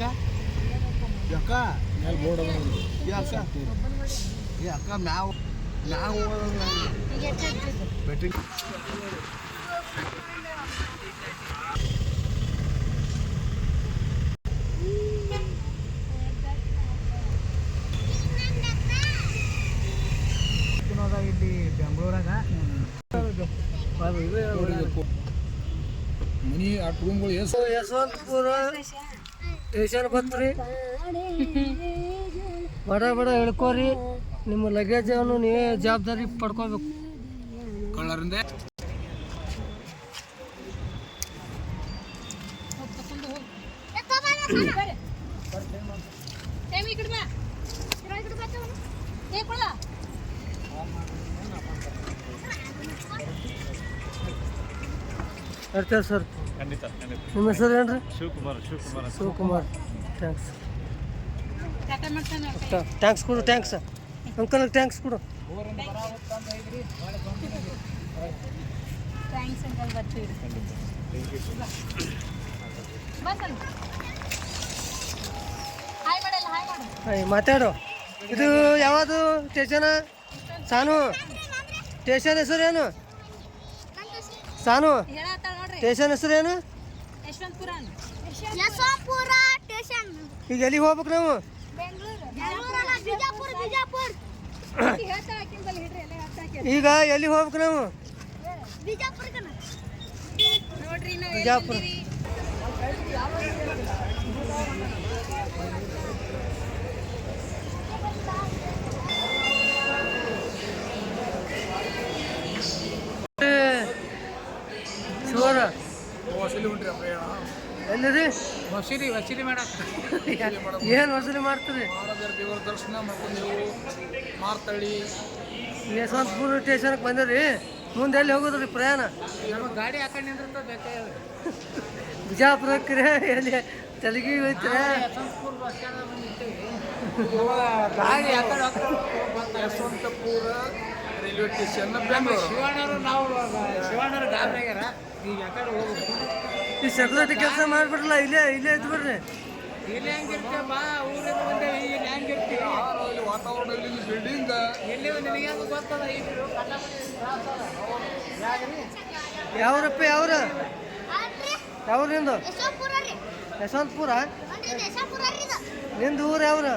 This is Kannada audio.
ಅಕ್ಕ ಅಕ್ಕ ಅಕ್ಕ ಬೋರ್ಡ್ ಅಕ್ಕ ನೋಡಿ ಯಾಕ? ಯಾಕ ಮ್ಯಾವ್ ಮ್ಯಾವ್ ಬೆಟ್ಟಿ ಅದ ಇಲ್ಲಿ ಬೆಂಗಳೂರಾಗ ಮನಿ ಆ ರೂಮ್ಗಳು ಎಸ್ ಯಶವಂತಪುರ. ಸ್ಟೇಷನ್ ಬಂತ್ರಿ ಬಡ ಬಡ ಹೇಳ್ಕೋರಿ. ನಿಮ್ಮ ಲಗೇಜ್ ಅನ್ನು ನೀವೇ ಜವಾಬ್ದಾರಿ ಪಡ್ಕೋಬೇಕು. ಕಳ್ಳರಿಂದ ಇರ್ತೇವೆ ಸರ್. ಖಂಡಿತ ಖಂಡಿತ. ನಿಮ್ಮ ಹೆಸರು ಏನ್ರಿ? ಶಿವಕುಮಾರ್ ಶಿವಕುಮಾರ್ ಶಿವಕುಮಾರ್. ಥ್ಯಾಂಕ್ಸ್ ಥ್ಯಾಂಕ್ಸ್ ಕೊಡು ಥ್ಯಾಂಕ್ಸ್ ಅಂಕಲ್ ಥ್ಯಾಂಕ್ಸ್ ಕೊಡು. ಥ್ಯಾಂಕ್ಸ್ ಅಂಕಲ್ ಬರ್ತೀವಿ. ಹಾಯ್ ಮಾಡಲ್ಲ ಹಾಯ್ ಮಾಡು ಹಾಯ್ ಮಾತಾಡು. ಇದು ಯಾವುದು ಸ್ಟೇಷನ ಸಾನು. ಸ್ಟೇಷನ್ ಹೆಸರೇನು? ಸಾನು ಸ್ಟೇಷನ್ ಹೆಸರೇನು ಯಶವಂತಪುರ ಯಶವಂತಪುರ ಸ್ಟೇಷನ್ ಈಗ ಎಲ್ಲಿಗೆ ಹೋಗ್ಬೇಕು ನಾವು? ಎಲ್ಲ ಈಗ ಎಲ್ಲಿಗೆ ಹೋಗ್ಬೇಕು ನಾವು? ಬಿಜಾಪುರ ಕಣ ನೋಡ್ರಿ ನಾವು ಬಿಜಾಪುರ ಶಿವರ ವಸೂಲಿ ಉಂಟ್ರಿ ಪ್ರಯಾಣ ಎಲ್ಲಿರಿ? ವಸೂಲಿ ವಸೂಲಿ ಮಾಡಕ್ಕೆ ಏನು ವಸೂಲಿ ಮಾಡ್ತೀರಿ? ಮಾಡೋದ್ರ ದೇವರ ದರ್ಶನ ಮಾಡ್ಕೊಂಡೆವು ಮಾರ್ತಳ್ಳಿ ಯಶವಂತಪುರ ಸ್ಟೇಷನ್ಗೆ ಬಂದಿರಿ ಮುಂದೆ ಎಲ್ಲಿ ಹೋಗೋದ್ರಿ ಪ್ರಯಾಣ? ನಮ್ಮ ಗಾಡಿ ಹಾಕೊಂಡು ನಿಂದಿರ್ತ ಬೇಕಾ ಬಿಜಾಪುರಕ್ಕೆ ಎಲ್ಲಿ ತೆಲಗಿ ಹೋಯ್ತೀರ? ಗಾಡಿ ಯಶವಂತಪುರ ರೈಲ್ವೆ ಸ್ಟೇಷನ್ ಬೆಂಗಳೂರು. ಶಿವಣ್ಣರು ನಾವು ಶಿವಣ್ಣರು ಗಾಬರಿ ಆಗ್ಯಾರ ಈಗ ಯಾಕಡೆ ಹೋಗ್ಬೇಕು? ಈ ಸೆಕ್ಯೂರಿಟಿ ಕೆಲಸ ಮಾಡ್ಬಿಡಲ್ಲ ಇಲ್ಲೇ ಇಲ್ಲೇ ಇದ್ದು ಬಿಡ್ರಿ. ಇಲ್ಲಿ ಹೆಂಗಿರ್ತೀವಿ ಬಂದೇವಿ ಇಲ್ಲಿ ಹೆಂಗಿರ್ತೀವಿ ಇಲ್ಲಿ ವಾತಾವರಣ ಇಲ್ಲಿ ಬಿಲ್ಡಿಂಗ್ ಎಲ್ಲಿ ನಿನಗೆ ಅದು ಗೊತ್ತದ? ಇಲ್ಲಿ ಯಾವ್ರಪ್ಪ ಯಾವ್ರ? ಯಾವ್ರ? ನಿಂದು? ಯಶವಂತಪುರ ಇದು ಇದು. ನಿಂದು ಊರು ಯಾವ್ರ?